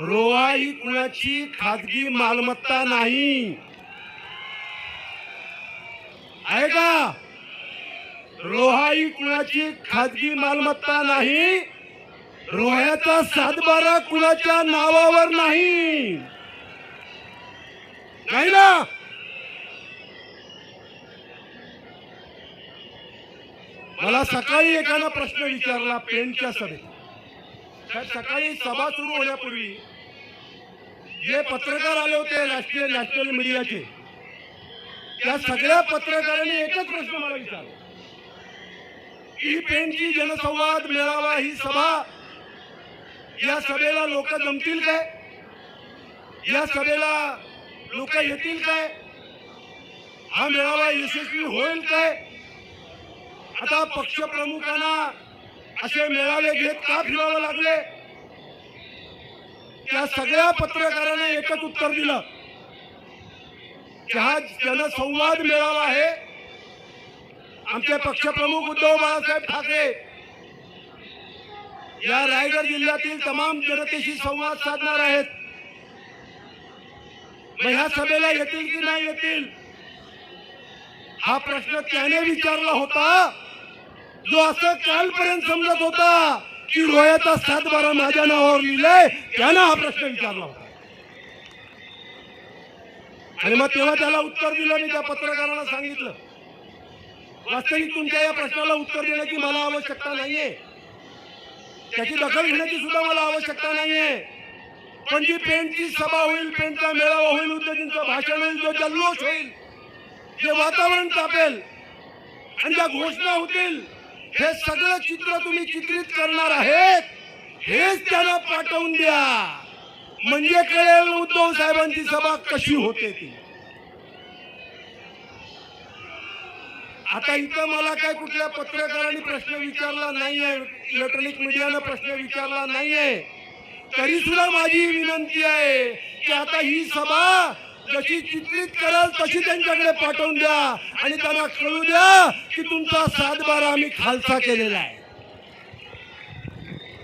रोवा ही कुणाची खाजगी मालमत्ता नाही. आहे का? रोहा ही कुणाची खाजगी मालमत्ता नाही? रोह्याचा सातबारा कुणाच्या नावावर नाही. नाही ना? मला सकाळी एकानं प्रश्न विचारला पेंटच्या सभेत. सकाळी सभा सुरू होण्यापूर्वी जे पत्रकार आले होते राष्ट्रीय नॅशनल मीडियाचे त्या सगळ्या पत्रकारांनी एकच प्रश्न मला विचारला. ई पेनची जनसंवाद मेळावा ही सभा या सभेला लोक जमतील काय? या सभेला लोक येतील काय? हा मेळावा यशस्वी होईल काय? आता पक्षप्रमुखांना असे मेळावे घेत का फिरावं लागले? त्या सगळ्या पत्रकारांना एकच उत्तर दिलं. की हा जनसंवाद मेळावा आहे आमचे पक्षप्रमुख उद्धव बाळासाहेब ठाकरे या रायगड जिल्ह्यातील तमाम जनतेशी संवाद साधणार आहेत. मग ह्या सभेला येतील की नाही येतील? हा प्रश्न त्याने विचारला होता. जो असं कालपर्यंत समजत होता की रोयाचा सातबारा माझ्या नावावर लिहिलंय त्यानं हा प्रश्न विचारला होता. आणि मग तेव्हा त्याला उत्तर दिलं मी त्या पत्रकाराला सांगितलं. वास्तविक तुमच्या या प्रश्नाला उत्तर देण्याची मला आवश्यकता नाहीये. त्याची दखल घेण्याची सुद्धा मला आवश्यकता नाहीये. पण जी पेंटची सभा होईल पेंटचा मेळावा होईल उद्योजींचं भाषण होईल जो जल्लोष होईल जे वातावरण तापेल आणि ज्या घोषणा होतील हे सगळं चित्र तुम्ही चित्रित करणार आहेत. हेच त्यांना पाठवून द्या. म्हणजे कळेल उद्धव साहेबांची सभा कशी होते ती. आता इथं मला काय कुठल्या पत्रकारांनी प्रश्न विचारला नाहीये इलेक्ट्रॉनिक मीडियानं प्रश्न विचारला नाहीये. तरी सुद्धा माझी विनंती आहे की आता ही सभा जशी चित्रित कराल तशी त्यांच्याकडे पाठवून द्या. आणि त्यांना कळू द्या की तुमचा सातबारा आम्ही खालसा केलेला आहे.